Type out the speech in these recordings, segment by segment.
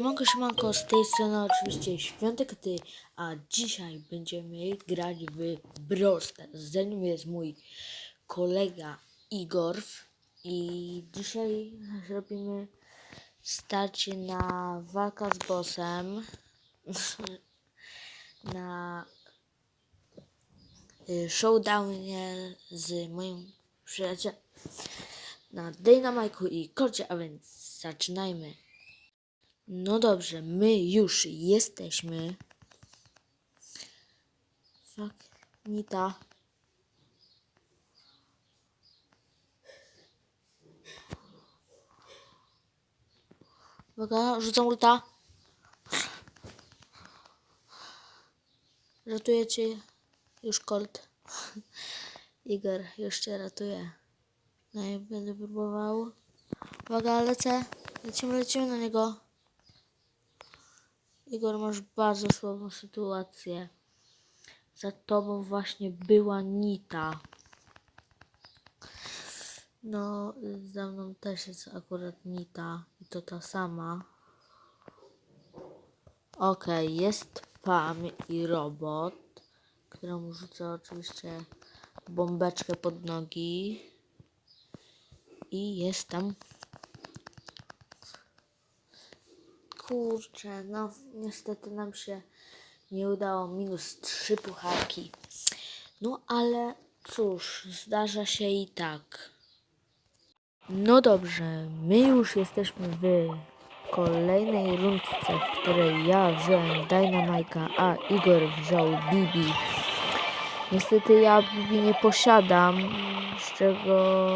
Siemanko, siemanko, z tej strony oczywiście Świątek Ty, a dzisiaj będziemy grać w Brawl. Ze mną jest mój kolega Igor i dzisiaj zrobimy starcie na walka z bossem, na y, showdownie z moim przyjacielem, na Dynamike'u i Korcie, a więc zaczynajmy. No dobrze, my już jesteśmy. Fuck, Nita. Uwaga, rzucam ulta. Ratuję cię. Już Colt. Igor, już cię ratuję. No i będę próbował. Uwaga, lecę. Lecimy, lecimy na niego. Igor, masz bardzo słabą sytuację. Za tobą właśnie była Nita. No, za mną też jest akurat Nita i to ta sama. Okej, jest Pam i robot, któremu rzucę oczywiście bombeczkę pod nogi. I jest tam Kurczę, no niestety nam się nie udało. Minus trzy pucharki. No ale cóż, zdarza się i tak. No dobrze, my już jesteśmy w kolejnej rundce, w której ja wziąłem Dynamite'a, a Igor wziął Bibi. Niestety ja Bibi nie posiadam, z czego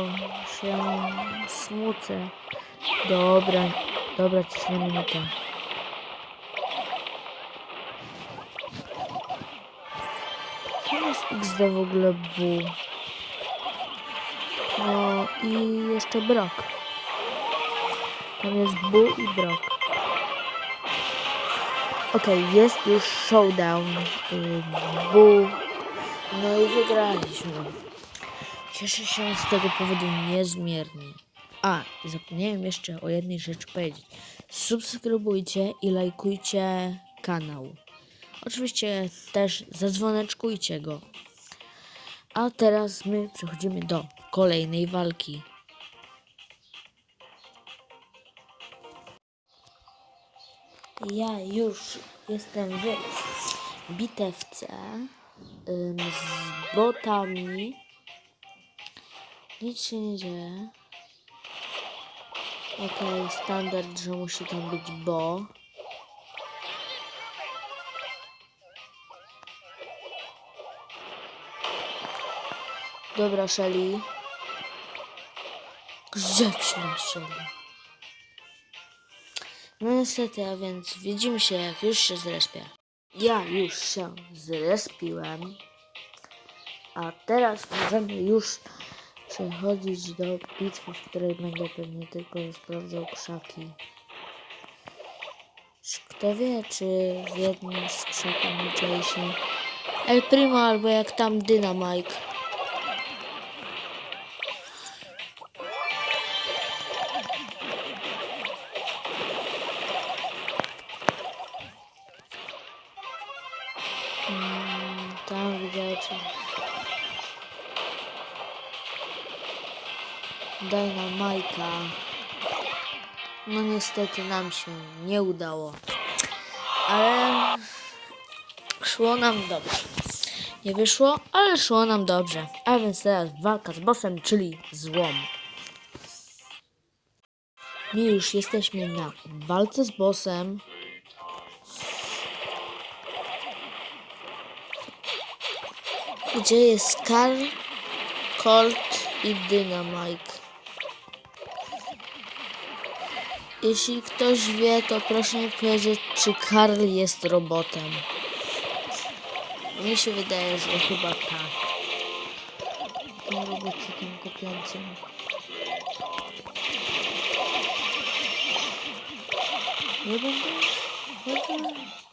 się smucę. Dobra, dobra, ciśniemy minutę. Kim jest XD w ogóle Bu? No i jeszcze Brock. Tam jest Bu i Brock. Okej, jest już showdown. y, Bu. No i wygraliśmy. Cieszę się z tego powodu niezmiernie. A, zapomniałem jeszcze o jednej rzeczy powiedzieć. Subskrybujcie i lajkujcie kanał. Oczywiście też zadzwoneczkujcie go. A teraz my przechodzimy do kolejnej walki. Ja już jestem w bitewce ym, z botami. Nic się nie dzieje. Okej, standard, że musi tam być bo. Dobra, Shelly. Grzeczna Shelly. No niestety, a więc widzimy się, jak już się zrespię. Ja już się zrespiłem. A teraz możemy już przechodzić do bitwy, w której będę pewnie tylko sprawdzał krzaki. Kto wie, czy w jednym z krzaków nie się El Primo albo jak tam Dynamite. Mm, tam widzicie. Dynamajka. No niestety nam się nie udało. Ale szło nam dobrze. Nie wyszło, ale szło nam dobrze. A więc teraz walka z bossem, czyli złom. My już jesteśmy na walce z bossem. Gdzie jest Karl, Colt i Dynamite. Jeśli ktoś wie, to proszę mi powiedzieć, czy Karl jest robotem. Mi się wydaje, że chyba tak. Tym robocikiem kopiącym. Nie będę... Chodzę. On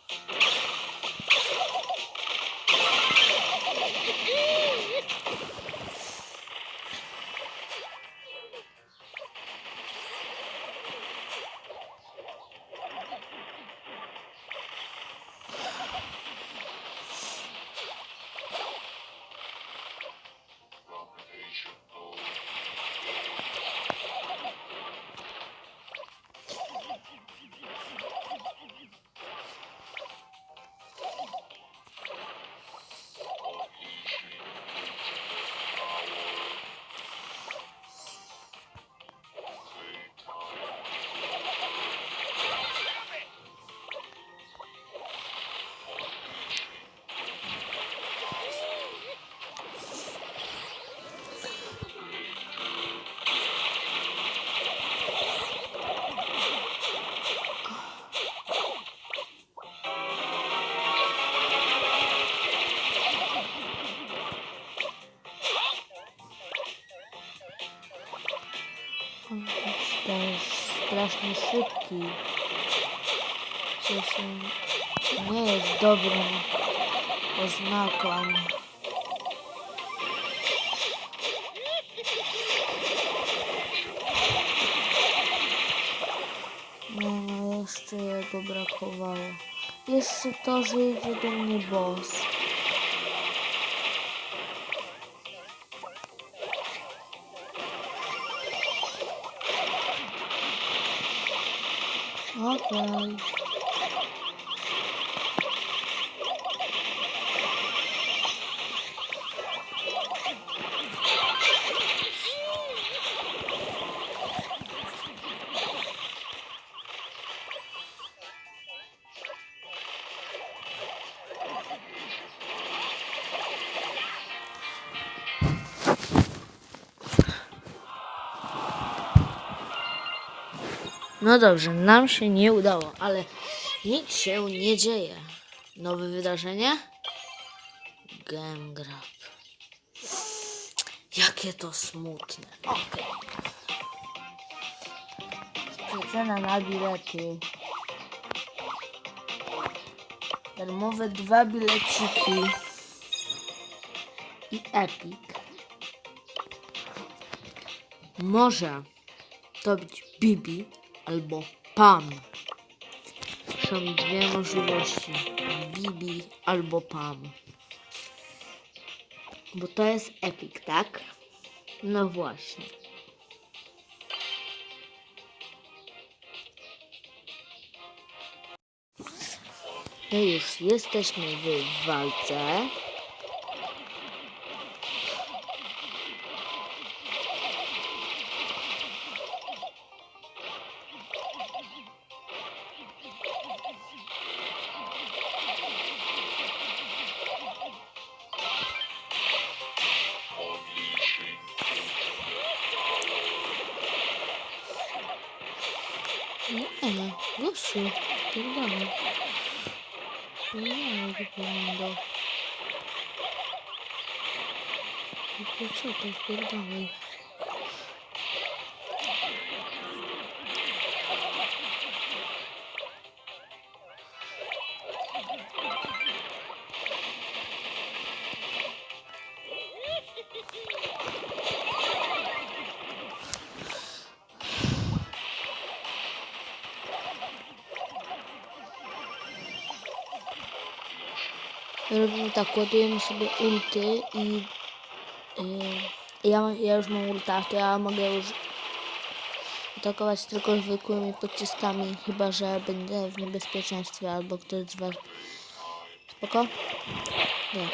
strasznie szybki. Co się nie jest dobrą oznaką. No, no, jeszcze jego brakowało. Jeszcze to, że idzie do mnie boss. Okej. No dobrze, nam się nie udało, ale nic się nie dzieje. Nowe wydarzenie? Game Grab. Jakie to smutne. Okej. Cena na bilety. Darmowe dwa bileciki. I Epic. Może to być Bibi albo Pam. Są dwie możliwości. Bibi albo Pam. Bo to jest Epic, tak? No właśnie. No już jesteśmy w walce. Nie, no, gościu, pierdolę. Nie, jak wygląda. Głupie co to, Robimy tak, ładujemy sobie ulty i yy, ja, ja już mam ulta, to ja mogę już atakować tylko zwykłymi pociskami, chyba że będę w niebezpieczeństwie albo ktoś z was... Spoko? Nie.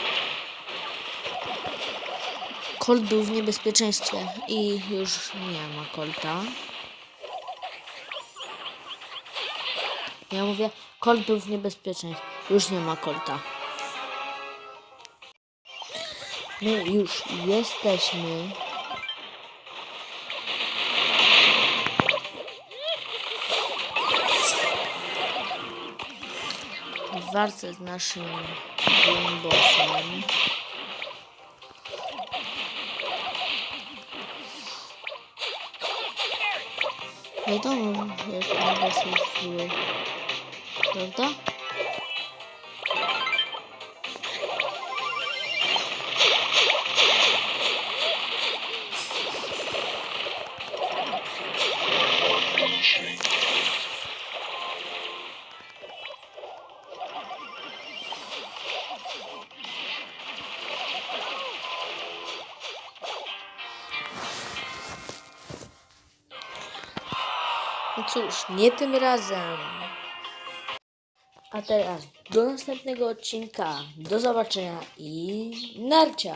Colt był w niebezpieczeństwie i już nie ma Colta. Ja mówię, Colt był w niebezpieczeństwie, już nie ma Colta. My już jesteśmy. W walce z naszym bossem. Wiadomo, że ten boss jest zły. Prawda? Cóż, nie tym razem. A teraz do następnego odcinka. Do zobaczenia i narcia.